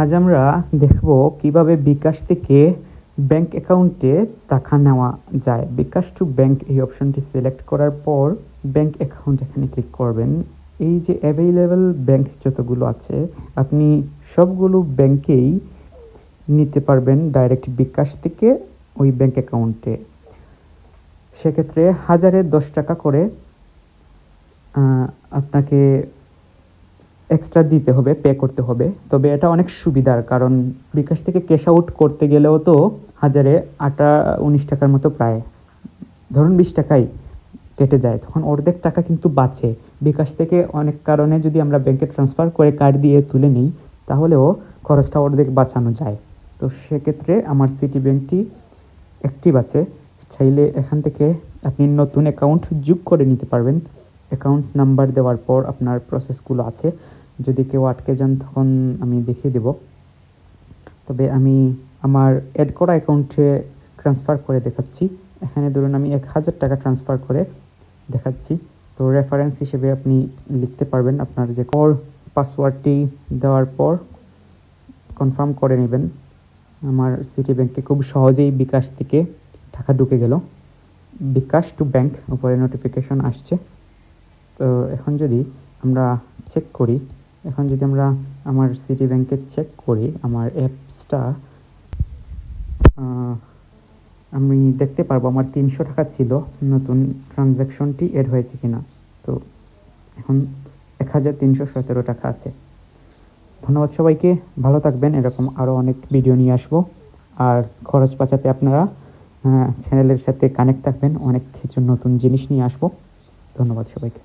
আজ আমরা দেখব কীভাবে বিকাশ থেকে ব্যাংক অ্যাকাউন্টে টাকা নেওয়া যায়। বিকাশ টু ব্যাংক এই অপশনটি সিলেক্ট করার পর ব্যাংক অ্যাকাউন্ট এখানে ক্লিক করবেন। এই যে অ্যাভেলেবেল ব্যাংক যতগুলো আছে, আপনি সবগুলো ব্যাংকেই নিতে পারবেন ডাইরেক্ট বিকাশ থেকে ওই ব্যাংক অ্যাকাউন্টে। সেক্ষেত্রে হাজারে দশ টাকা করে আপনাকে এক্সট্রা দিতে হবে পে করতে হবে। তবে এটা অনেক সুবিধার কারণ বিকাশ থেকে ক্যাশ আউট করতে গেলেও তো হাজারে আটা উনিশ টাকার মতো প্রায়, ধরুন বিশ টাকাই কেটে যায়। তখন অর্ধেক টাকা কিন্তু বাঁচে। বিকাশ থেকে অনেক কারণে যদি আমরা ব্যাংকে ট্রান্সফার করে কার্ড দিয়ে তুলে নিই, তাহলেও খরচটা অর্ধেক বাঁচানো যায়। তো সেক্ষেত্রে আমার সিটি ব্যাংকটি অ্যাক্টিভ আছে। চাইলে এখান থেকে আপনি নতুন অ্যাকাউন্ট যোগ করে নিতে পারবেন। অ্যাকাউন্ট নাম্বার দেওয়ার পর আপনার প্রসেসগুলো আছে। যদি কেউ আটকে যান, তখন আমি দেখিয়ে দেব। তবে আমি আমার অ্যাড করা অ্যাকাউন্টে ট্রান্সফার করে দেখাচ্ছি। এখানে ধরুন আমি এক হাজার টাকা ট্রান্সফার করে দেখাচ্ছি। তো রেফারেন্স হিসেবে আপনি লিখতে পারবেন আপনার যে কর পাসওয়ার্ডটি দেওয়ার পর। কনফার্ম করে নেবেন। আমার সিটি ব্যাংকে খুব সহজেই বিকাশ থেকে টাকা ঢুকে গেল। বিকাশ টু ব্যাংক উপরে নোটিফিকেশন আসছে। তো এখন যদি আমরা চেক করি, এখন যদি আমরা আমার সিটি ব্যাংকে চেক করি, আমার অ্যাপসটা আমি দেখতে পারব আমার তিনশো টাকা ছিল, নতুন ট্রানজ্যাকশনটি এড হয়েছে কিনা। তো এখন এক হাজার তিনশো সতেরো টাকা আছে। ধন্যবাদ সবাইকে, ভালো থাকবেন, এরকম আরও অনেক ভিডিও নিয়ে আসব। আর খরচ বাঁচাতে আপনারা চ্যানেলের সাথে কানেক্ট থাকবেন, অনেক কিছু নতুন জিনিস নিয়ে আসব। ধন্যবাদ সবাইকে।